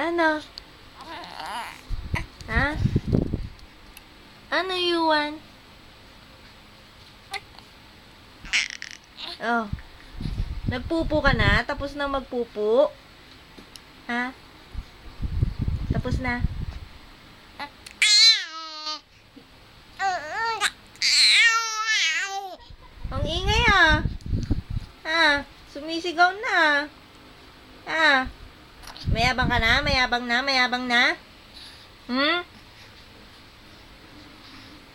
Ano? Ha? Ano, Yuan? Oh. Nagpupo ka na? Tapos na magpupo? Ha? Tapos na? Ang ingay ah. Ha? Sumisigaw na. Ha? Mayabang ka na? Mayabang na? Mayabang na? Hmm?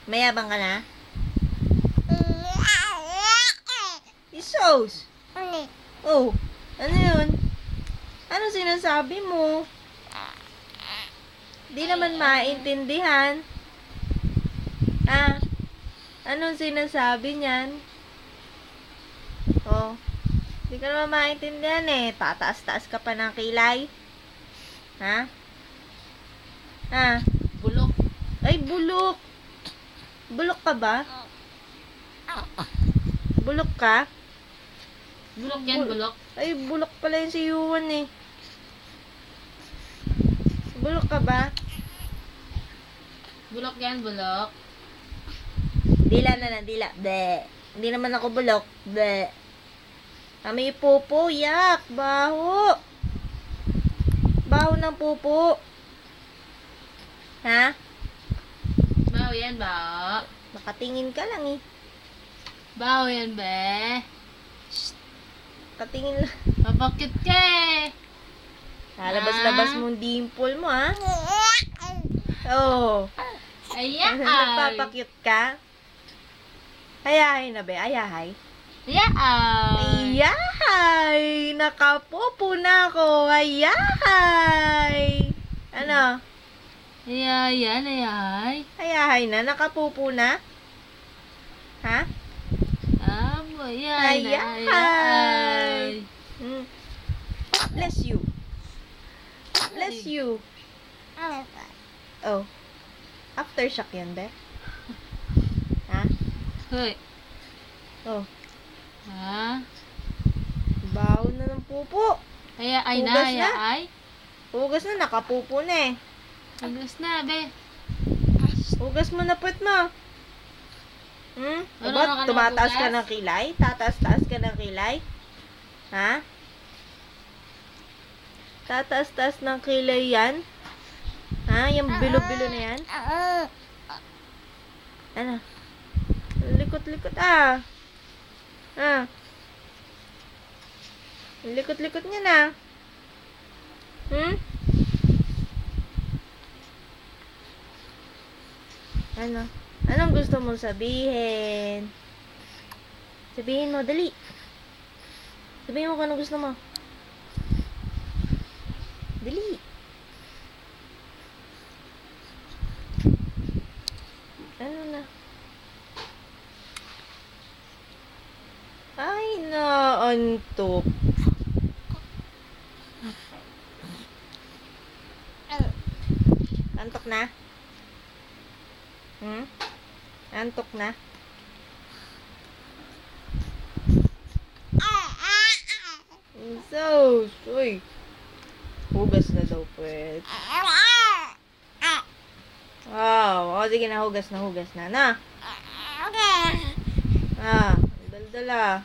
Mayabang ka na? Isos! Oh, ano yun? Ano sinasabi mo? Di naman maintindihan. Ah, anong sinasabi niyan? Oh, di ka naman maintindihan eh. Tataas-taas ka pa ng kilay. Ha? Ha? Bulok. Ay, bulok. Bulok ka ba? Bulok ka? Bulok yan, Bul- bulok. Ay, bulok pala yun si Yuan eh. Bulok ka ba? Bulok yan, bulok. Dila na lang, dila. Be. Hindi naman ako bulok. Be. Kami pupo, yak. Baho. Baho ng pupo. Ha? Baho yan, baho. Nakatingin ka lang eh. Baho yan, be. Nakatingin lang. Mapakit ka eh. Lalabas-labas Ah. mo yung dimple mo, ha? Oo. Oh. Ayan. Nagpapakyut ka? Ayahay na be, ayahay. Ayan. Ayahay! Nakapopo na ako! Ayahay! Ano? Ayan, ayan, ayan. Ayahay na? Nakapopo na? Ha? Amo, ayan, Ayan. ayan. Hmm. Bless you. Bless you. Oh. Aftershock yan, be. Ha? Hoy. Oh. Ha? Baho na ng pupo. Ayan, ay na, Hugas na? ay. Hugas na, nakapupo na eh. Hugas na, be. Hugas mo na puwet mo. Hmm? Ano, ano ka tumataas ka ng kilay? Tataas-taas ka ng kilay? Ha? Tataas-taas ng kilay yan? Ha? Yung bilo-bilo na yan? Ano? Likot-likot ah. Ah. Likot-likot niya na. Hmm? Ano? Anong gusto mong sabihin? Sabihin mo, dali. Sabihin mo kung anong gusto mo. Dali. Ano na? Ay, naantok. Antok na? Hmm? Antok na? So, uy. Hugas na daw, pwede. Wow. O, sige na, hugas na, hugas na. Na. Ah, daldala.